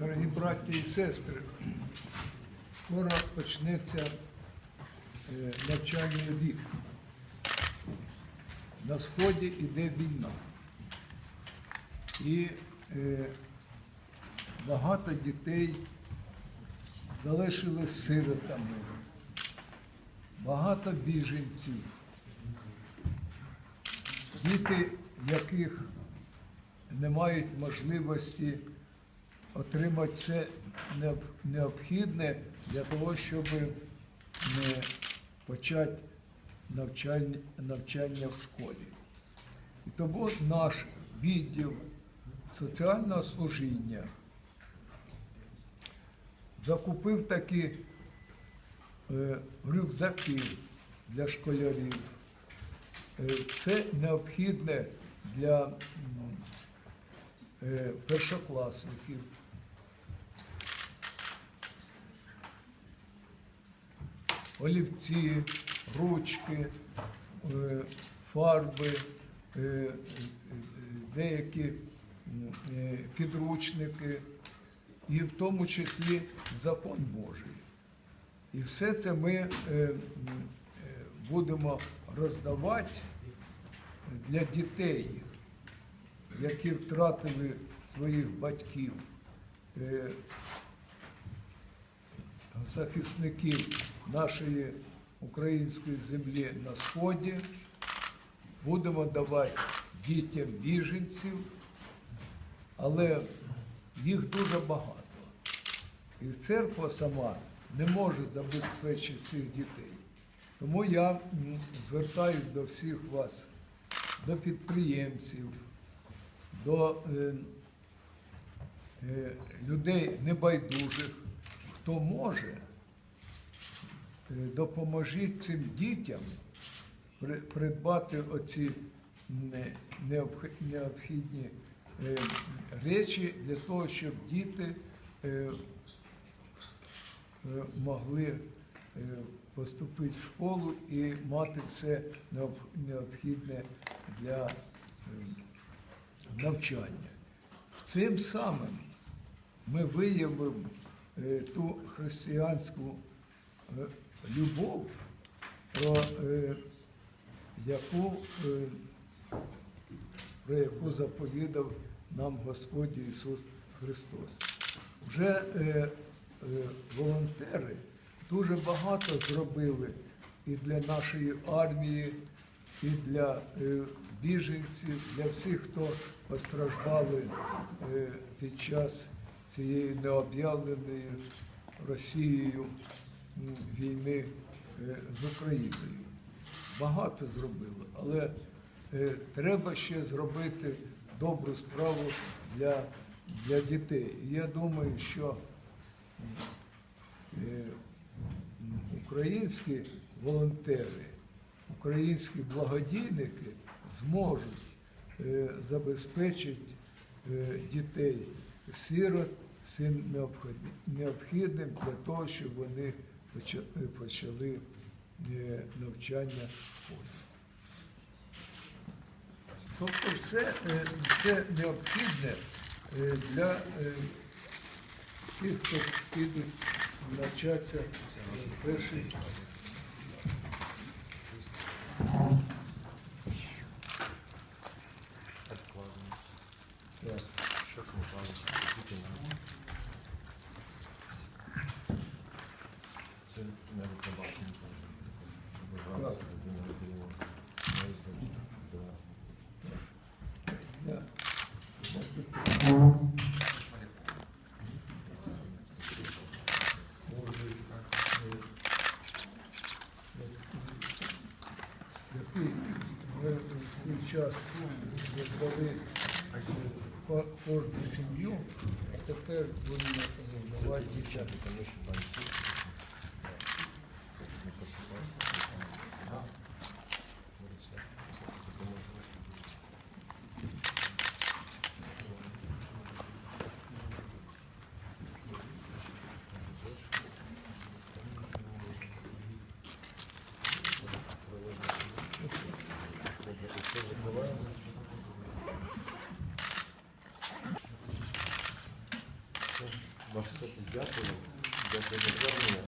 Дорогі браті і сестри, скоро почнеться е, навчальний рік. На сході йде війна. І е, багато дітей залишились сиротами, багато біженців, діти, яких не мають можливості отримати це необхідне для того, щоб не почати навчання, навчання в школі. І тому наш відділ соціального служіння закупив такі е, рюкзаки для школярів. Е, Це необхідне для е, першокласників. Олівці, ручки, е, фарби, е, е, деякі підручники, і в тому числі закон Божий. І все це ми будемо роздавати для дітей, які втратили своїх батьків, захисників нашої української землі на сході. Будемо давати дітям біженців, але їх дуже багато. І церква сама не може забезпечити цих дітей. Тому я м, звертаюсь до всіх вас, до підприємців, до е, е, людей небайдужих, хто може, допоможіть цим дітям придбати оці необхідні е, речі для того, щоб діти е, е, могли е, поступити в школу і мати все необхідне для е, навчання. Цим самим ми виявимо е, ту християнську е, любов, про е, яку, е, про яку заповідав нам Господь Ісус Христос. Вже е, е, волонтери дуже багато зробили і для нашої армії, і для е, біженців, для всіх, хто постраждали е, під час цієї необ'явленої Росією війни е, з Україною. Багато зробили, але е, треба ще зробити добру справу для, для дітей. І я думаю, що е, українські волонтери, українські благодійники зможуть забезпечити дітей сирот всім необхідним- для того, щоб вони почали е, навчання в. Тобто все е, це необхідне е, для е, тих, хто підуть навчатися в перший клас. Так. Що Михайлович, діти нам. Це навіть забавно. Щоб гратися дитина дитину. Да. Який ми в свій час ко- кожну сім'ю, а тепер будемо дітям. Дівчата, тому що банки. Не перший клас. Да. Борися. Це допоможе. Це закриваємо. Все. Ваше сердце дякую. Дякую за звернення.